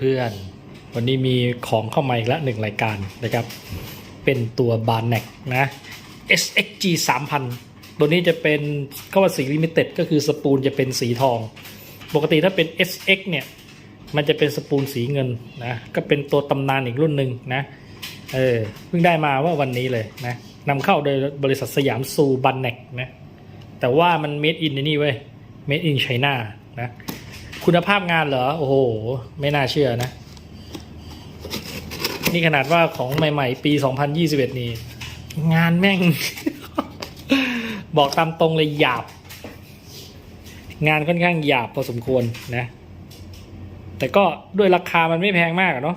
เพื่อนๆ วันนี้มีของเข้ามาอีกล้วหนึ่งรายการนะครับ เป็นตัวบาร์เน็กนะ SXG 3000 ตัวนี้จะเป็นเข้าว่าสีลิมิเต็ดก็คือสปูลจะเป็นสีทอง ปกติถ้าเป็น SX เนี่ย มันจะเป็นสปูลสีเงินนะ ก็เป็นตัวตำนานอีกรุ่นหนึ่งนะ เออ เพิ่งได้มาว่าวันนี้เลยนะนำเข้าโดยบริษัทสยามซูบันเน็กนะ แต่ว่ามัน made in ในนี่เว้ย made in China นะ คุณภาพงานเหรอ โอ้โห ไม่น่าเชื่อนะ นี่ขนาดว่าของใหม่ๆ ปี 2021 นี่งานแม่ง บอกตามตรงเลยหยาบ งานค่อนข้างหยาบพอสมควรนะ แต่ก็ด้วยราคามันไม่แพงมากเนาะ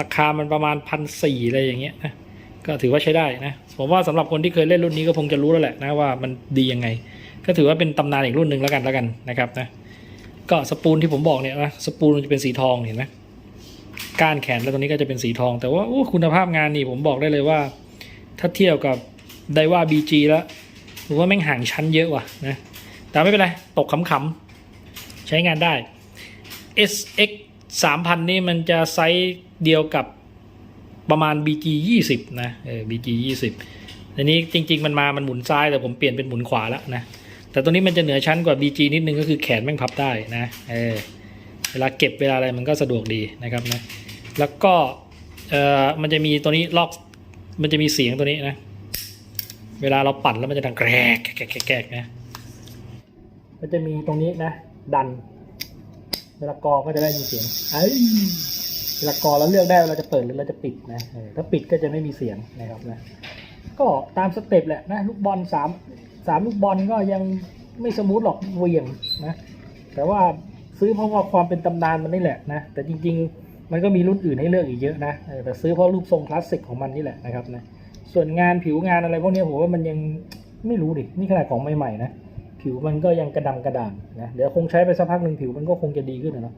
ราคามันประมาณพันสี่อะไรอย่างเงี้ยนะก็ถือว่าใช้ได้นะ ผมว่าสำหรับคนที่เคยเล่นรุ่นนี้ก็คงจะรู้แล้วแหละนะว่ามันดียังไง ก็ถือว่าเป็นตำนานอีกรุ่นหนึ่งแล้วกันแล้วกันนะครับนะ ก็สปูลที่ผมบอกเนี่ยนะสปูลมันจะเป็นสีทองเห็นไหมก้านแขนแล้วตรงนี้ก็จะเป็นสีทอง แต่ว่าคุณภาพงานนี่ผมบอกได้เลยว่า ถ้าเทียบกับไดว่าบีจีแล้วผมว่าแม่งห่างชั้นเยอะว่ะนะแต่ไม่เป็นไร ตกขำๆ ใช้งานได้ SX 3000 นี่มันจะไซส์เดียวกับประมาณ BG 20 นะเออ BG 20อันนี้จริง ๆ มันมา มันหมุนซ้ายแต่ผมเปลี่ยนเป็นหมุนขวาแล้วนะ แต่ตัวนี้มันจะเหนือชั้นกว่า BG นิดนึงก็คือแขนแม่งพับได้นะเออเวลาเก็บเวลาอะไรมันก็สะดวกดีนะครับนะแล้วก็เอ่อมันจะมีตัวนี้ล็อกมันจะมีเสียงตัวนี้นะ เวลาเราปั่นแล้วมันจะดังแกรกแกรกแกรกนะมันจะมีตรงนี้นะ ดัน เวลากอก็จะได้ยินเสียงไอ้ยเวลากอเราเลือกได้ว่าเราจะเปิดหรือเราจะปิดนะเออถ้าปิดก็จะไม่มีเสียงนะครับนะก็ตามสเต็ปแหละนะลูกบอลสาม สามลูกบอลก็ยังไม่สมูทหรอกเวียงนะ แต่ว่าซื้อเพราะว่าความเป็นตำนานมันนี่แหละนะ แต่จริง ๆ มันก็มีรุ่นอื่นให้เลือกอีกเยอะนะ แต่ซื้อเพราะรูปทรงคลาสสิกของมันนี่แหละนะครับนะ ส่วนงานผิวงานอะไรพวกนี้ผมว่ามันยังไม่รู้ดิ นี่ขนาดของใหม่ๆนะ ผิวมันก็ยังกระดำกระด่างนะ เดี๋ยวคงใช้ไปสักพักหนึ่งผิวมันก็คงจะดีขึ้นนะเนาะ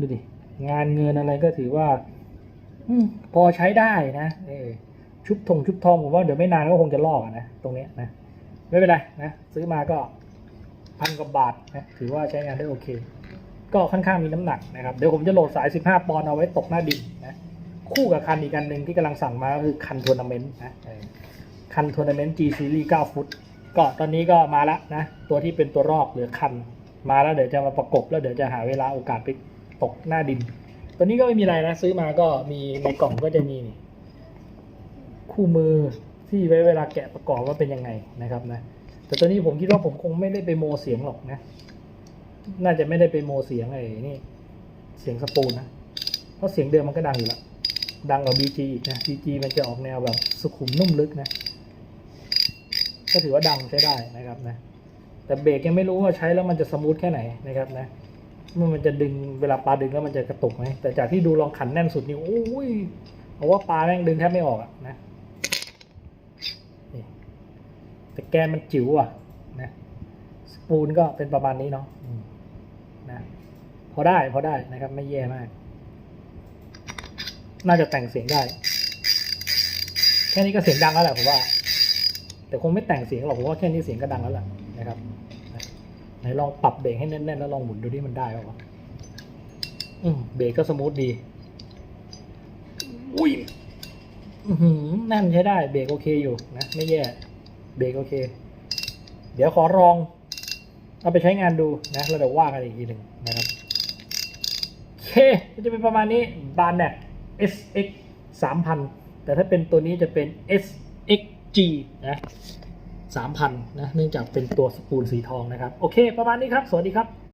ดูดิ งานเงินอะไรก็ถือว่าอพอใช้ได้นะ เออชุบทงชุบทองผมว่าเดี๋ยวไม่นานก็คงจะลอกนะ ตรงเนี้ยนะ ไม่เป็นไรนะซื้อมาก็พันกว่าบาทนะถือว่าใช้งานได้โอเค ก็ค่อนข้างมีน้ำหนักนะครับเดี๋ยวผมจะโหลดสาย 15 ปอนด์เอาไว้ตกหน้าดินนะคู่กับคันอีกคันหนึ่งที่กำลังสั่งมาก็คือคันทัวร์นาเมนต์นะคันทัวร์นาเมนต์ G Series 9 ฟุต ก็ตอนนี้ก็มาแล้วนะ ตัวที่เป็นตัวรอกหรือคันมาแล้วเดี๋ยวจะมาประกบแล้วเดี๋ยวจะหาเวลาโอกาสไปตกหน้าดิน ตัวนี้ก็ไม่มีอะไรนะ ซื้อมาก็มีในกล่องก็จะมีคู่มือ ที่ไว้เวลาแกะประกอบว่าเป็นยังไงนะครับนะแต่ตัวนี้ผมคิดว่าผมคงไม่ได้ไปโมเสียงหรอกนะ น่าจะไม่ได้ไปโมเสียงไอ้นี่เสียงสปูนนะเพราะเสียงเดิมมันก็ดังอยู่แล้วดังกว่า BG อีกนะ BG มันจะออกแนวแบบสุขุมนุ่มลึกนะ ก็ถือว่าดังใช้ได้นะครับนะ แต่เบรกยังไม่รู้ว่าใช้แล้วมันจะสมูทแค่ไหนนะครับนะมันมันจะดึงเวลาปลาดึงแล้วมันจะกระตุกไหมแต่จากที่ดูลองขันแน่นสุดนี่โอ้ยเพราะว่าปลาแม่งดึงแทบไม่ออกอะนะนี่ แต่แกนมันจิ๋วอะนะสปูนก็เป็นประมาณนี้เนาะอืมนะพอได้พอได้นะครับ ไม่แย่มาก น่าจะแต่งเสียงได้ แค่นี้ก็เสียงดังแล้วแหละผมว่า แต่คงไม่แต่งเสียงหรอกผมว่าแค่นี้เสียงก็ดังแล้วแหละนะครับไหนลองปรับเบรกให้แน่นๆแล้วลองหมุนดูที่มันได้ป่าวะอืมเบรกก็สมูทดี อุ้ยอื้อหือแน่นใช้ได้ เบรกโอเคอยู่นะ ไม่แย่ เบรกโอเค เดี๋ยวขอลอง เอาไปใช้งานดูนะแล้วเดี๋ยวว่ากันอีกทีหนึ่งนะครับโอเคก็จะเป็นประมาณนี้บานแน็ SX 3000 แต่ถ้าเป็นตัวนี้จะเป็น SXG นะ3,000นะเนื่องจากเป็นตัวสปูลสีทองนะครับ โอเค ประมาณนี้ครับ สวัสดีครับ